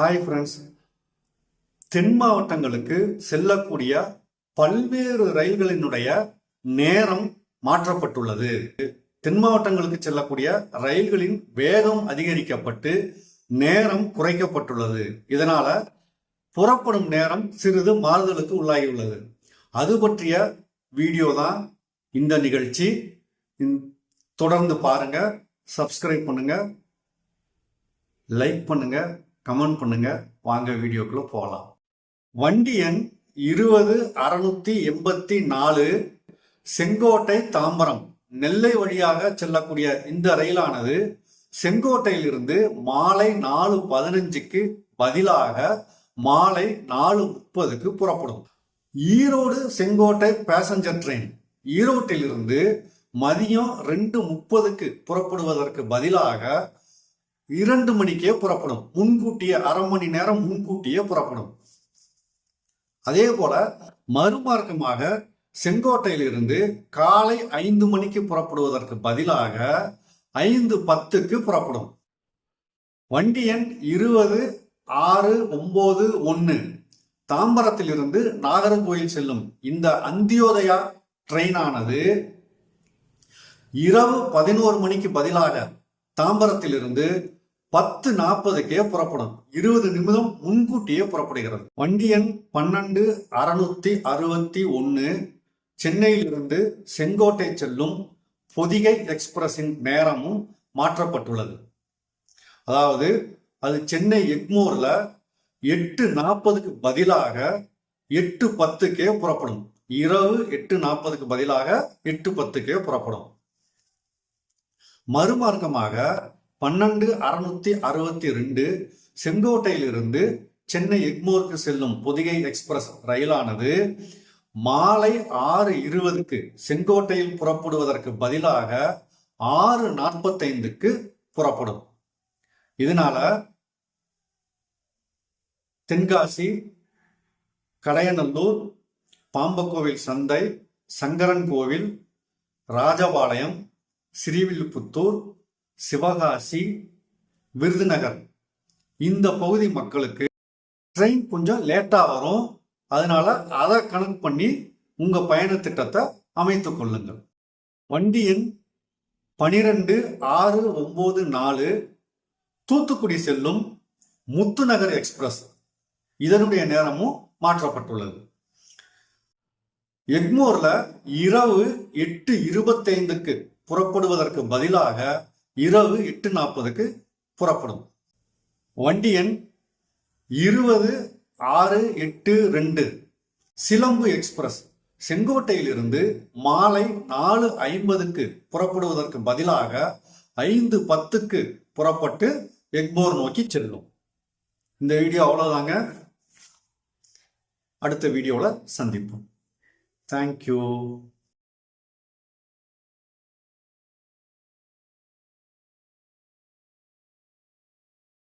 Hi friends தென் மாவட்டங்களுக்கு செல்லக்கூடிய பல்வேறு ரயில்களினுடைய நேரம் மாற்றப்பட்டுள்ளது. தென் மாவட்டங்களுக்கு செல்லக்கூடிய ரயில்களின் வேகம் அதிகரிக்கப்பட்டு நேரம் குறைக்கப்பட்டுள்ளது. இதனால புறப்படும் நேரம் சிறிது மாறுதலுக்கு உள்ளாகியுள்ளது. அது பற்றிய வீடியோ தான் இந்த நிகழ்ச்சி. தொடர்ந்து பாருங்க சப்ஸ்கிரைப் பண்ணுங்க லைக் பண்ணுங்க. கமெண்ட் பண்ணுங்க. வாங்க வீடியோக்குள்ள போகலாம் வண்டி எண் இருபது அறுநூத்தி எண்பத்தி நாலு செங்கோட்டை தாம்பரம். நெல்லை வழியாக செல்லக்கூடிய இந்த ரயிலானது செங்கோட்டையிலிருந்து மாலை நாலு பதினஞ்சுக்கு பதிலாக மாலை நாலு முப்பதுக்கு புறப்படும். ஈரோடு செங்கோட்டை பேசஞ்சர் ட்ரெயின் ஈரோட்டிலிருந்து மதியம் ரெண்டு முப்பதுக்கு புறப்படுவதற்கு பதிலாக இரண்டு மணிக்கே புறப்படும். முன்கூட்டியே அரை மணி நேரம் முன்கூட்டியே புறப்படும். அதே போல மறுமார்க்கமாக செங்கோட்டையிலிருந்து காலை ஐந்து மணிக்கு புறப்படுவதற்கு பதிலாக ஐந்து பத்துக்கு புறப்படும். வண்டி எண் இருபது ஆறு ஒன்பது ஒன்று தாம்பரத்திலிருந்து நாகர்கோயில் செல்லும் இந்த அந்தியோதயா ட்ரெயினானது இரவு பதினோரு மணிக்கு பதிலாக தாம்பரத்திலிருந்து பத்து நாற்பதுக்கே புறப்படும். இருபது நிமிடம் முன்கூட்டியே புறப்படுகிறது. வண்டி எண் பன்னெண்டு அறுநூத்தி அறுபத்தி ஒன்று சென்னையிலிருந்து செங்கோட்டை செல்லும் பொதிகை எக்ஸ்பிரஸின் நேரமும் மாற்றப்பட்டுள்ளது. அதாவது அது சென்னை எக்மோரில் எட்டு நாற்பதுக்கு பதிலாக எட்டு பத்துக்கே புறப்படும். இரவு எட்டு நாற்பதுக்கு பதிலாக எட்டு பத்துக்கே புறப்படும். மறுமார்க்கமாக பன்னெண்டு அறுநூத்தி அறுபத்தி ரெண்டு செங்கோட்டையிலிருந்து சென்னை எக்மோருக்கு செல்லும் பொதிகை எக்ஸ்பிரஸ் ரயிலானது மாலை ஆறு இருபதுக்கு செங்கோட்டையில் புறப்படுவதற்கு பதிலாக ஆறு நாற்பத்தைந்துக்கு புறப்படும். இதனால தென்காசி கடையநல்லூர் பாம்பக்கோவில் சந்தை சங்கரன் கோவில் ராஜபாளையம் ஸ்ரீவில்லிபுத்தூர் சிவகாசி விருதுநகர். இந்த பகுதி மக்களுக்கு ட்ரெயின் கொஞ்சம் லேட்டாக வரும். அதனால அதை கணக்கு பண்ணி உங்கள் பயண திட்டத்தை அமைத்து கொள்ளுங்கள். வண்டி எண் பனிரெண்டு ஆறு ஒம்பது நாலு தூத்துக்குடி செல்லும் முத்துநகர் எக்ஸ்பிரஸ். இதனுடைய நேரமும் மாற்றப்பட்டுள்ளது. எக்மோரில் இரவு எட்டு இருபத்தைந்துக்கு புறப்படுவதற்கு பதிலாக இரவு எட்டு நாற்பதுக்கு புறப்படும். வண்டி எண் இருபது ஆறு எட்டு ரெண்டு சிலம்பு எக்ஸ்பிரஸ் செங்கோட்டையிலிருந்து மாலை நாலு ஐம்பதுக்கு புறப்படுவதற்கு பதிலாக ஐந்து பத்துக்கு புறப்பட்டு எக்போர் நோக்கி செல்லும். இந்த வீடியோ அவ்வளோதாங்க அடுத்த வீடியோவில் சந்திப்போம். தேங்க்யூ